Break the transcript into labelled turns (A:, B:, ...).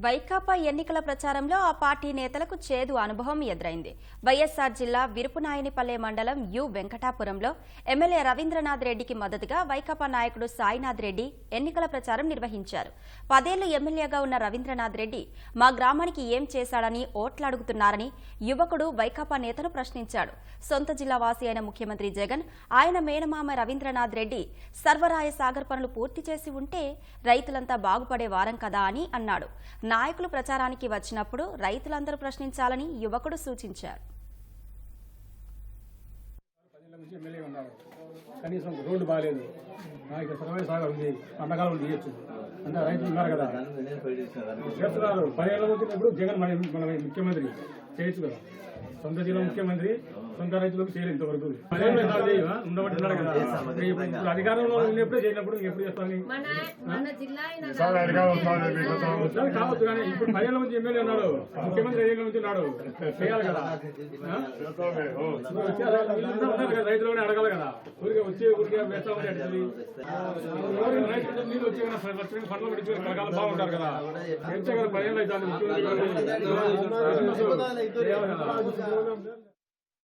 A: వైకాపా ఎన్నికల ప్రచారంలో ఆ పార్టీ నేతలకు చేదు అనుభవం ఎదురైంది. వైఎస్సార్ జిల్లా విరుపునాయనిపల్లె మండలం యు వెంకటాపురంలో ఎమ్మెల్యే రవీంద్రనాథ్ రెడ్డికి మద్దతుగా వైకాపా నాయకుడు సాయినాథ్ రెడ్డి ఎన్నికల ప్రచారం నిర్వహించారు. పదేళ్ళు ఎమ్మెల్యేగా ఉన్న రవీంద్రనాథ్ రెడ్డి మా గ్రామానికి ఏం చేశాడని ఓట్లాడుగుతున్నారని యువకుడు వైకాపా నేతను ప్రశ్నించాడు. సొంత జిల్లా వాసి అయిన ముఖ్యమంత్రి జగన్ ఆయన మేనమామ రవీంద్రనాథ్ రెడ్డి సర్వరాయ సాగర్ పనులు పూర్తి చేసి ఉంటే రైతులంతా బాగుపడే వారం కదా అని అన్నాడు. నాయకులు ప్రచారానికి వచ్చినప్పుడు రైతులందరూ ప్రశ్నించాలని యువకుడు సూచించారు.
B: కనీసం రోడ్డు బాగాలేదు ఇక్కడ సర్వే సాగర్ ఉంది. పండగలు తీయచ్చు. అంటే రైతులు ఉన్నారు కదా. చేస్తున్నారు. ఇప్పుడు జగన్ మన మన ముఖ్యమంత్రి. చేయొచ్చు కదా. సొంత జిల్లా ముఖ్యమంత్రి సొంత రైతులకు చేయలేదు ఇంతవరకు. కదా. ఇప్పుడు అధికారంలో ఉన్నప్పుడే చేయనప్పుడు ఎప్పుడు చేస్తాను
C: మన మన జిల్లా అయిన
B: వస్తుంది కావచ్చు కానీ ఇప్పుడు పదిహేను నుంచి ఎమ్మెల్యే ఉన్నాడు. ముఖ్యమంత్రి ఐదేళ్ళ నుంచి ఉన్నాడు. చేయాలి కదా. రైతులు అడగాలి కదా. ఎట్టుంది? ఎవరు రైతులు నీళ్ళు వచ్చి ఏమైనా ఫ- ఫస్ట్ పండ్లు పడించి రకాలు బాగుంటారు కదా. ఎంతే కదా పదిహేను అవుతుంది